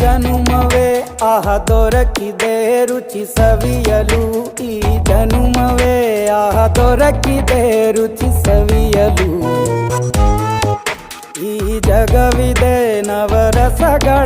ಜನುಮವೇ ಆಹ ದೊರಕಿದೆ ರುಚಿ ಸವಿಯಲು ಈ ಜನುಮವೇ ಆಹ ದೊರಕಿದೆ ರುಚಿ ಸವಿಯಲು ಈ ಜಗವಿದೆ ನವರಸಗಳ ಉಣಬಡಿಸಲು